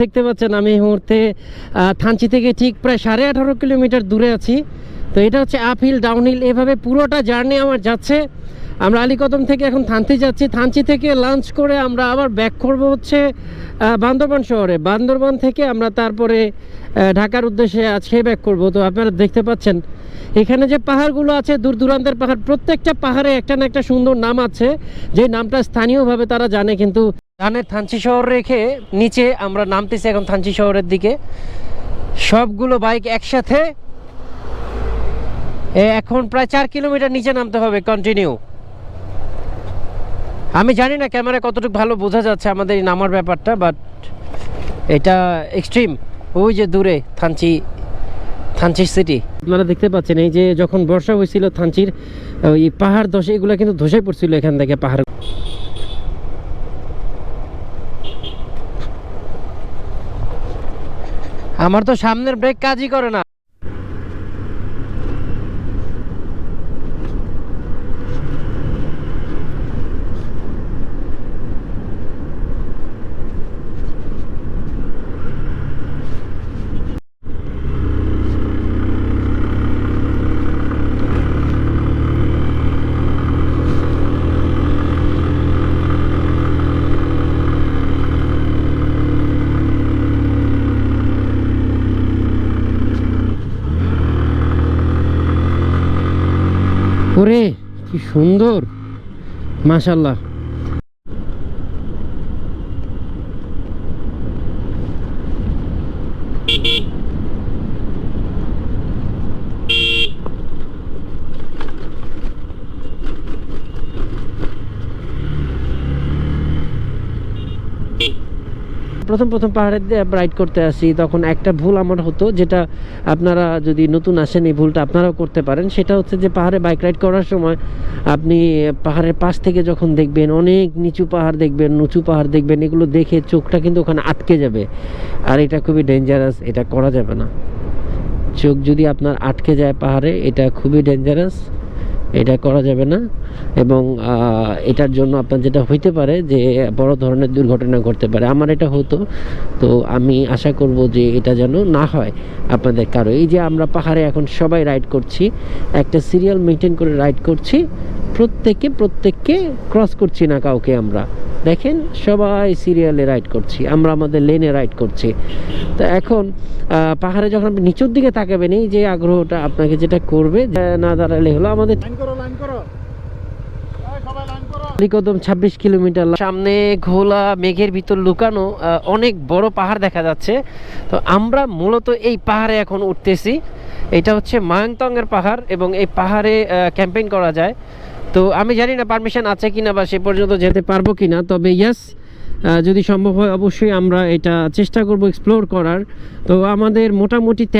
দেখতে পাচ্ছেন আমি এই মুহূর্তে থানচি থেকে ঠিক প্রায় সাড়ে আঠারো কিলোমিটার দূরে আছি। তো এটা হচ্ছে আপহিল, ডাউনহিল, এভাবে পুরোটা জার্নি আমার যাচ্ছে। আমরা আলীকদম থেকে এখন থানচি যাচ্ছি। থানচি থেকে লাঞ্চ করে আমরা আবার ব্যাক করব হচ্ছে বান্দরবান শহরে। বান্দরবান থেকে আমরা তারপরে ঢাকার উদ্দেশ্যে আজকে ব্যাক করব। তো আপনারা দেখতে পাচ্ছেন, এখানে যে পাহাড়গুলো আছে, দূর দূরান্তের পাহাড়, প্রত্যেকটা পাহাড়ে একটা না একটা সুন্দর নাম আছে। যে নামটা স্থানীয়ভাবে তারা জানে, কিন্তু ধানের থানচি শহর রেখে নিচে আমরা নামতেছি এখন থানচি শহরের দিকে। সবগুলো বাইক একসাথে। এখন প্রায় চার কিলোমিটার নিচে নামতে হবে কন্টিনিউ আমি জানি না ক্যামেরা কতটুকু ভালো বোঝা যাচ্ছে আমাদের এই নামার ব্যাপারটা বাট এটা এক্সট্রিম ওই যে দূরে, থানচি থানচি সিটি আপনারা দেখতে পাচ্ছেন, এই যে যখন বর্ষা হয়েছিল থানচির, ওই পাহাড় ধসে এগুলো কিন্তু ধসে পড়ছিল এখান থেকে পাহাড় আমার তো সামনের ব্রেক কাজই করে না। ওরে কি সুন্দর। মাশাল্লাহ প্রথম প্রথম পাহাড়ে রাইড করতে আসি, তখন একটা ভুল আমার হতো, যেটা আপনারা যদি নতুন আসেন এই ভুলটা আপনারাও করতে পারেন। সেটা হচ্ছে যে পাহাড়ে বাইক রাইড করার সময় আপনি পাহাড়ের পাশ থেকে যখন দেখবেন, অনেক নিচু পাহাড় দেখবেন, উঁচু পাহাড় দেখবেন, এগুলো দেখে চোখটা কিন্তু ওখানে আটকে যাবে। আর এটা খুবই ডেঞ্জারাস এটা করা যাবে না। চোখ যদি আপনার আটকে যায় পাহাড়ে, এটা খুবই ডেঞ্জারাস এটা করা যাবে না। এবং এটার জন্য আপনার যেটা হইতে পারে যে, বড় ধরনের দুর্ঘটনা ঘটতে পারে। আমার এটা হতো। তো আমি আশা করব যে, এটা যেন না হয় আপনাদের কারও। এই যে আমরা পাহাড়ে এখন সবাই রাইড করছি, একটা সিরিয়াল মেনটেন করে রাইড করছি, প্রত্যেকে প্রত্যেককে ক্রস করছি না কাউকে আমরা। দেখেন সবাই সিরিয়ালে রাইড করছি আমরা আমাদের লেনে রাইড করছি। তো এখন পাহাড়ে যখন আপনি নিচের দিকে তাকাবেন এই যে আগ্রহটা আপনাকে যেটা করবে না দাঁড়ালে হলো আমাদের কদম ছাব্বিশ কিলোমিটার সামনে ঘোলা মেঘের ভিতর লুকানো অনেক বড় পাহাড় দেখা যাচ্ছে। তো আমরা মূলত এই পাহাড়ে এখন উঠতেছি। এটা হচ্ছে মায়াংতংয়ের পাহাড় এবং এই পাহাড়ে ক্যাম্পেইন করা যায়। তো আমি জানি না পারমিশন আছে কিনা বা সে পর্যন্ত যেতে পারব কিনা, তবে ইয়াস যদি সম্ভব হয় অবশ্যই আমরা এটা চেষ্টা করব এক্সপ্লোর করার। তো আমাদের মোটামুটি